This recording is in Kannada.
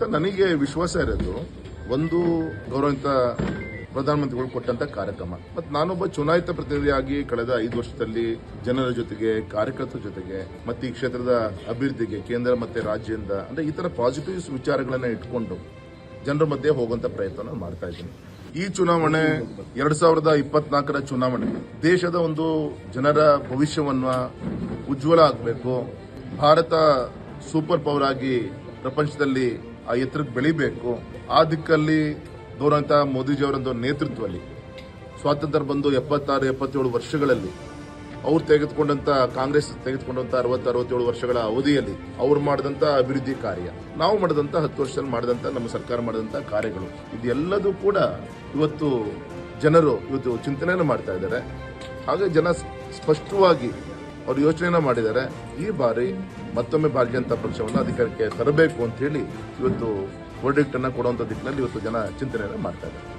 ಸರ್, ನನಗೆ ವಿಶ್ವಾಸ ಇರೋದು ಒಂದು ಗೌರವಿತ ಪ್ರಧಾನಮಂತ್ರಿಗಳು ಕೊಟ್ಟಂತ ಕಾರ್ಯಕ್ರಮ. ಮತ್ತು ನಾನೊಬ್ಬ ಚುನಾಯಿತ ಪ್ರತಿನಿಧಿಯಾಗಿ ಕಳೆದ ಐದು ವರ್ಷದಲ್ಲಿ ಜನರ ಜೊತೆಗೆ, ಕಾರ್ಯಕರ್ತರ ಜೊತೆಗೆ ಮತ್ತೆ ಈ ಕ್ಷೇತ್ರದ ಅಭಿವೃದ್ಧಿಗೆ, ಕೇಂದ್ರ ಮತ್ತೆ ರಾಜ್ಯದಿಂದ, ಅಂದ್ರೆ ಈ ಥರ ಪಾಸಿಟಿವ್ಸ್ ವಿಚಾರಗಳನ್ನು ಇಟ್ಕೊಂಡು ಜನರ ಮಧ್ಯೆ ಹೋಗುವಂಥ ಪ್ರಯತ್ನ ಮಾಡ್ತಾ ಇದ್ದೀನಿ. ಈ ಚುನಾವಣೆ ಎರಡ್ ಸಾವಿರದ ಇಪ್ಪತ್ನಾಲ್ಕರ ಚುನಾವಣೆ, ದೇಶದ ಒಂದು ಜನರ ಭವಿಷ್ಯವನ್ನ ಉಜ್ವಲ ಆಗಬೇಕು. ಭಾರತ ಸೂಪರ್ ಪವರ್ ಆಗಿ ಪ್ರಪಂಚದಲ್ಲಿ ಆ ಎತ್ತರಕ್ಕೆ ಬೆಳಿಬೇಕು. ಆ ದಿಕ್ಕಲ್ಲಿ ಗೌರವಂತ ಮೋದಿಜಿಯವರೊಂದು ನೇತೃತ್ವದಲ್ಲಿ ಸ್ವಾತಂತ್ರ್ಯ ಬಂದು ಎಪ್ಪತ್ತಾರು, ಎಪ್ಪತ್ತೇಳು ವರ್ಷಗಳಲ್ಲಿ, ಅವ್ರು ತೆಗೆದುಕೊಂಡಂತ, ಕಾಂಗ್ರೆಸ್ ತೆಗೆದುಕೊಂಡಂತ ಅರವತ್ತು ಅರವತ್ತೇಳು ವರ್ಷಗಳ ಅವಧಿಯಲ್ಲಿ ಅವ್ರು ಮಾಡಿದಂತ ಅಭಿವೃದ್ಧಿ ಕಾರ್ಯ. ನಾವು ಮಾಡಿದಂತ ಹತ್ತು ವರ್ಷದಲ್ಲಿ ಮಾಡಿದಂತ, ನಮ್ಮ ಸರ್ಕಾರ ಮಾಡಿದಂತ ಕಾರ್ಯಗಳು. ಇದೆಲ್ಲದೂ ಕೂಡ ಇವತ್ತು ಜನರು ಇವತ್ತು ಚಿಂತನೆಯನ್ನು ಮಾಡ್ತಾ ಇದ್ದಾರೆ. ಹಾಗೆ ಜನ ಸ್ಪಷ್ಟವಾಗಿ ಅವರು ಯೋಚನೆಯನ್ನ ಮಾಡಿದ್ದಾರೆ, ಈ ಬಾರಿ ಮತ್ತೊಮ್ಮೆ ಭಾರತೀಯ ಜನತಾ ಪಕ್ಷವನ್ನು ಅಧಿಕಾರಕ್ಕೆ ತರಬೇಕು ಅಂತ ಹೇಳಿ ಇವತ್ತು ವರ್ಡಿಕ್ಟ್ ಅನ್ನ ಕೊಡುವಂತ ದಿಕ್ಕಿನಲ್ಲಿ ಇವತ್ತು ಜನ ಚಿಂತನೆಯನ್ನ ಮಾಡ್ತಾ ಇದ್ದಾರೆ.